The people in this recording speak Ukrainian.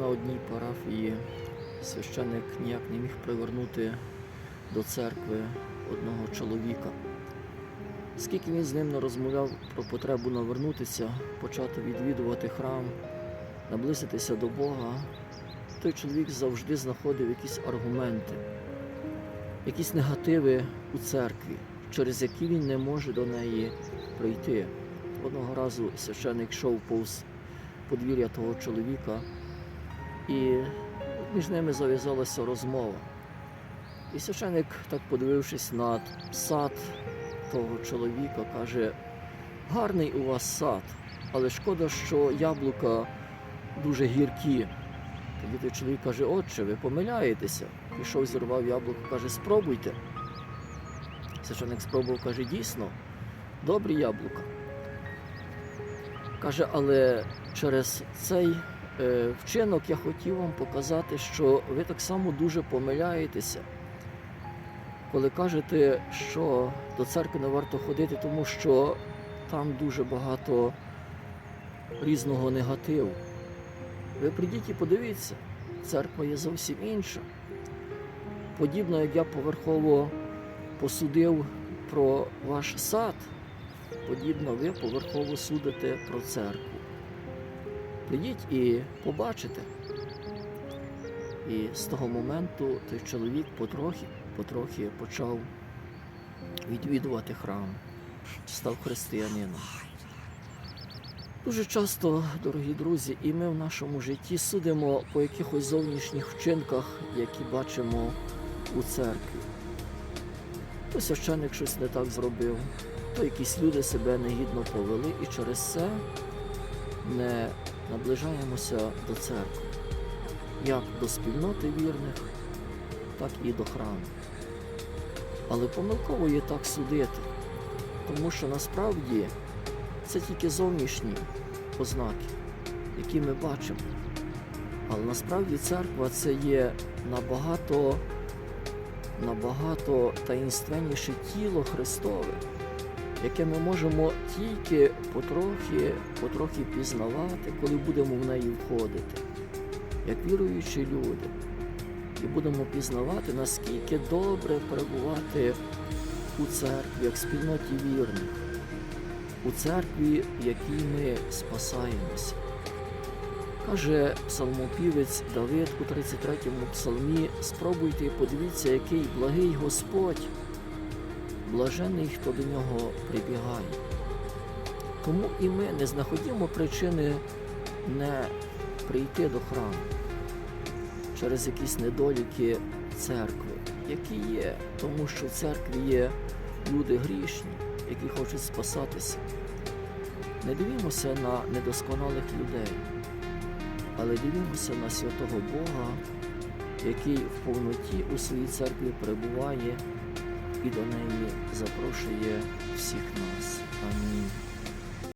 на одній парафії священник ніяк не міг привернути до церкви одного чоловіка. Скільки він з ним не розмовляв про потребу навернутися, почати відвідувати храм, наблизитися до Бога, той чоловік завжди знаходив якісь аргументи, якісь негативи у церкві, через які він не може до неї прийти. Одного разу священник йшов повз подвір'я того чоловіка, і між ними зав'язалася розмова. І священник, так подивившись на сад того чоловіка, каже: гарний у вас сад, але шкода, що яблука дуже гіркі. Тоді той чоловік каже, отче, ви помиляєтеся. Пішов, зірвав яблуко, каже, спробуйте. Священник спробував, каже, дійсно, добрі яблука. Каже, але через цей вчинок я хотів вам показати, що ви так само дуже помиляєтеся, коли кажете, що до церкви не варто ходити, тому що там дуже багато різного негативу. Ви прийдіть і подивіться, церква є зовсім інша. Подібно як я поверхово посудив про ваш сад, подібно ви поверхово судите про церкву. Прийдіть і побачите. І з того моменту той чоловік потрохи, потрохи почав відвідувати храм, став християнином. Дуже часто, дорогі друзі, і ми в нашому житті судимо по якихось зовнішніх вчинках, які бачимо у церкві. То священник щось не так зробив, то якісь люди себе негідно повели і через це не наближаємося до церкви, як до спільноти вірних, так і до храму. Але помилково є так судити, тому що насправді це тільки зовнішні ознаки, які ми бачимо. Але насправді церква це є набагато, набагато таїнственніше тіло Христове, яке ми можемо тільки потрохи, потрохи пізнавати, коли будемо в неї входити, як віруючі люди. І будемо пізнавати, наскільки добре перебувати у церкві, як спільноті вірних у церкві, в якій ми спасаємося. Каже псалмопівець Давид у 33-му псалмі: спробуйте і подивіться, який благий Господь, блажений, хто до нього прибігає. Тому і ми не знаходимо причини не прийти до храму через якісь недоліки церкви, які є, тому що в церкві є люди грішні які хочуть спасатися. Не дивімося на недосконалих людей, але дивімося на святого Бога, який в повноті у своїй церкві перебуває і до неї запрошує всіх нас. Амінь.